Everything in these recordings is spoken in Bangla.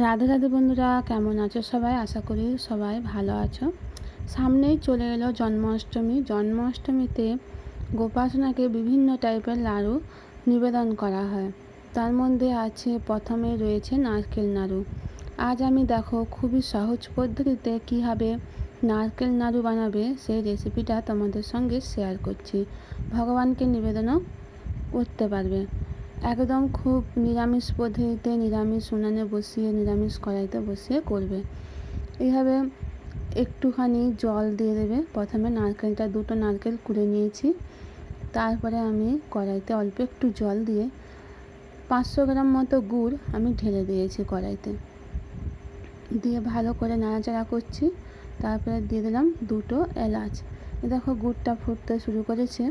রাধে রাধে বন্ধুরা, কেমন আছো সবাই? আশা করি সবাই ভালো আছো। সামনেই চলে এলো জন্মাষ্টমী। জন্মাষ্টমীতে গোপাসনাকে বিভিন্ন টাইপের লাড়ু নিবেদন করা হয়। তার মধ্যে আছে, প্রথমে রয়েছে নারকেল নাড়ু। আজ আমি দেখো খুবই সহজ পদ্ধতিতে কীভাবে নারকেল নাড়ু বানাবে, সেই রেসিপিটা তোমাদের সঙ্গে শেয়ার করছি। ভগবানকে নিবেদনও করতে পারবে। একদম খুব নিরামিষ পদ্ধতিতে নিরামিষ উনানে বসিয়ে, নিরামিষ কড়াইতে বসিয়ে করবে। এইভাবে একটুখানি জল দিয়ে দেবে। প্রথমে নারকেলটা, দুটো নারকেল কুড়ে নিয়েছি। তারপরে আমি কড়াইতে অল্প একটু জল দিয়ে পাঁচশো গ্রাম মতো গুড় আমি ঢেলে দিয়েছি কড়াইতে। দিয়ে ভালো করে নাড়াচাড়া করছি। তারপরে দিয়ে দিলাম দুটো এলাচ। দেখো গুড়টা ফুটতে শুরু করেছে।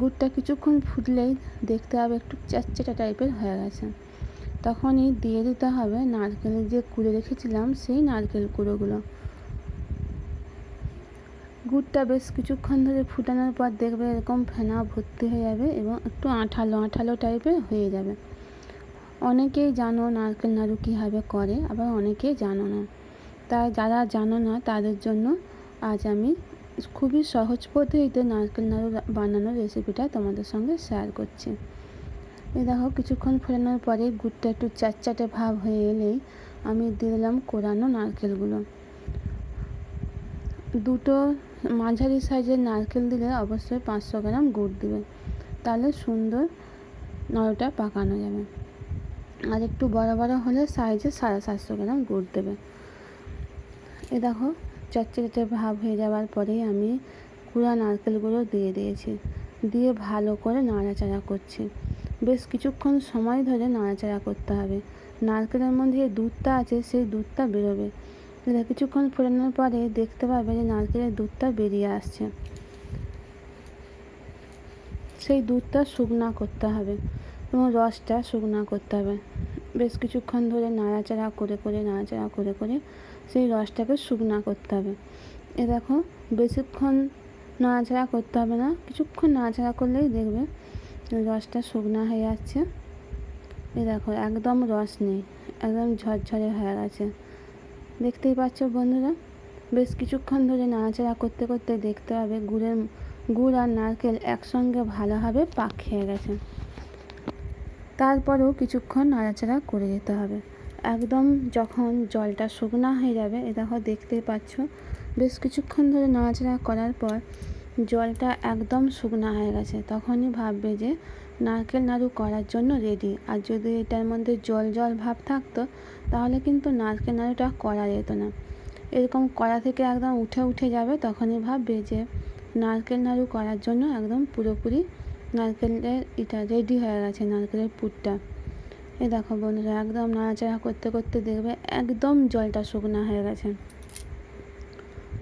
গুড়টা কিছুক্ষণ ফুটলেই দেখতে হবে একটু চ্যাটচেটা টাইপের হয়ে গেছে। তখনই দিয়ে দিতে হবে নারকেলের যে কুড়ে রেখেছিলাম সেই নারকেল কুড়োগুলো। গুড়টা বেশ কিছুক্ষণ ধরে ফুটানোর পর দেখবে এরকম ফেনা ভর্তি হয়ে যাবে এবং একটু আঠালো আঠালো টাইপের হয়ে যাবে। অনেকেই জানো নারকেল নাড়ু কীভাবে করে, আবার অনেকেই জানো না। তাই যারা জানো না তাদের জন্য আজ আমি খুবই সহজ পদ্ধতিতে নারকেল নাড়ু বানানোর রেসিপিটা তোমাদের সঙ্গে শেয়ার করছি। এই দেখো, কিছুক্ষণ ফোটানোর পরে গুড়টা একটু চাটচাটে ভাব হয়ে এলেই আমি দিয়ে দিলাম কোরানো নারকেলগুলো। দুটো মাঝারি সাইজের নারকেল দিলে অবশ্যই পাঁচশো গ্রাম গুড় দিবে। তাহলে সুন্দর নড়টা পাকানো যাবে। আর একটু বড় বড় হলে সাইজে সাড়ে সাতশো গ্রাম গুড় দেবে। এ দেখো চটচটে ভাব হয়ে যাওয়ার পরেই আমি কুড়া নারকেলগুলো দিয়ে দিয়েছি। দিয়ে ভালো করে নাড়াচাড়া করছি। বেশ কিছুক্ষণ সময় ধরে নাড়াচাড়া করতে হবে। নারকেলের মধ্যে যে দুধটা আছে, সেই দুধটা বেরোবে। কিছুক্ষণ ফোটানোর পরে দেখতে পাবে যে নারকেলের দুধটা বেরিয়ে আসছে। সেই দুধটা শুকনা করতে হবে এবং রসটা শুকনা করতে হবে। বেশ কিছুক্ষণ ধরে নাড়াচাড়া করে করে, নাড়াচাড়া করে করে সেই রসটাকে শুকনা করতে হবে। এ দেখো, বেশিক্ষণ নাড়াচাড়া করতে হবে না, কিছুক্ষণ নাড়াচাড়া করলেই দেখবে রসটা শুকনা হয়ে যাচ্ছে। এ দেখো, একদম রস নেই, একদম ঝরঝরে হয়ে গেছে। দেখতেই পাচ্ছ বন্ধুরা, বেশ কিছুক্ষণ ধরে নাড়াচাড়া করতে করতে দেখতে হবে গুড়ের, গুড় আর নারকেল একসঙ্গে ভালোভাবে পাক খেয়ে গেছে। তারপরেও কিছুক্ষণ নাড়াচাড়া করে যেতে হবে। একদম যখন জলটা শুকনো হয়ে যাবে, এ দেখো দেখতেই পাচ্ছ, বেশ কিছুক্ষণ ধরে নাড়াচাড়া করার পর জলটা একদম শুকনো হয়ে গেছে। তখনই ভাববে যে নারকেল নাড়ু করার জন্য রেডি আর যদি এটার মধ্যে জল জল ভাব থাকতো, তাহলে কিন্তু নারকেল নাড়ুটা করা যেত না। এরকম কড়া থেকে একদম উঠে উঠে যাবে, তখনই ভাববে যে নারকেল নাড়ু করার জন্য একদম পুরোপুরি নারকেলের এটা রেডি হয়ে গেছে, নারকেলের পুরটা। এ দেখো বন্ধুরা, একদম নাড়াচাড়া করতে করতে দেখবে একদম জলটা শুকনো হয়ে গেছে।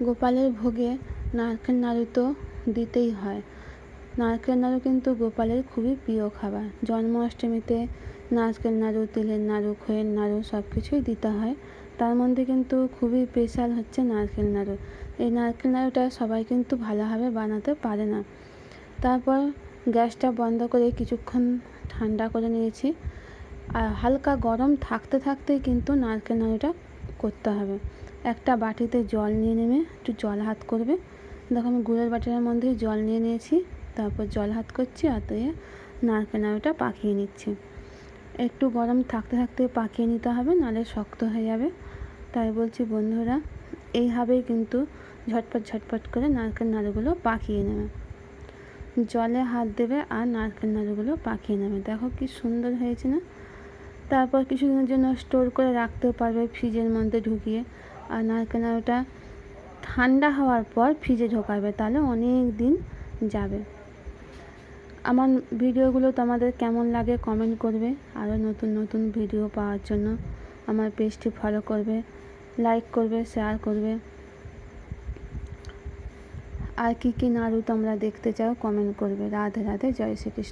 গোপালের ভোগে নারকেল নাড়ু তো দিতেই হয়। নারকেল নাড়ু কিন্তু গোপালের খুবই প্রিয় খাবার। জন্মাষ্টমীতে নারকেল নাড়ু, তিলের নাড়ু, খইয়ের নাড়ু সব কিছুই দিতে হয়। তার মধ্যে কিন্তু খুবই স্পেশাল হচ্ছে নারকেল নাড়ু। এই নারকেল নাড়ুটা সবাই কিন্তু ভালোভাবে বানাতে পারে না। তারপর গ্যাসটা বন্ধ করে কিছুক্ষণ ঠান্ডা করে নিয়েছি। আর হালকা গরম থাকতে থাকতেই কিন্তু নারকেল নাড়ুটা করতে হবে। একটা বাটিতে জল নিয়ে নেবে, একটু জল হাত করবে। দেখো আমি গুড়ের বাটিটার মধ্যে জল নিয়ে নিয়েছি, তারপর জল হাত করছি আর দিয়ে নারকেল নাড়ুটা পাকিয়ে নিচ্ছি। একটু গরম থাকতে থাকতে পাকিয়ে নিতে হবে, নাহলে শক্ত হয়ে যাবে। তাই বলছি বন্ধুরা, এইভাবেই কিন্তু ঝটপট ঝটপট করে নারকেল নাড়ুগুলো পাকিয়ে নেবে। জলে হাত দেবে আর নারকেল নাড়ুগুলো পাকিয়ে নেবে। দেখো কি সুন্দর হয়েছে না? তারপর কিছুদিনের জন্য স্টোর করে রাখতেও পারবে ফ্রিজের মধ্যে ঢুকিয়ে। আর নারকেল নাড়ুটা ঠান্ডা হওয়ার পর ফ্রিজে ঢোকাবে, তাহলে অনেক দিন যাবে। আমার ভিডিওগুলো তোমাদের কেমন লাগে কমেন্ট করবে। আরও নতুন নতুন ভিডিও পাওয়ার জন্য আমার পেজটি ফলো করবে লাইক করবে শেয়ার করবে। আর কী কী নাড়ু তোমরা দেখতে চাও কমেন্ট করবে। রাধে রাধে জয় শ্রীকৃষ্ণ।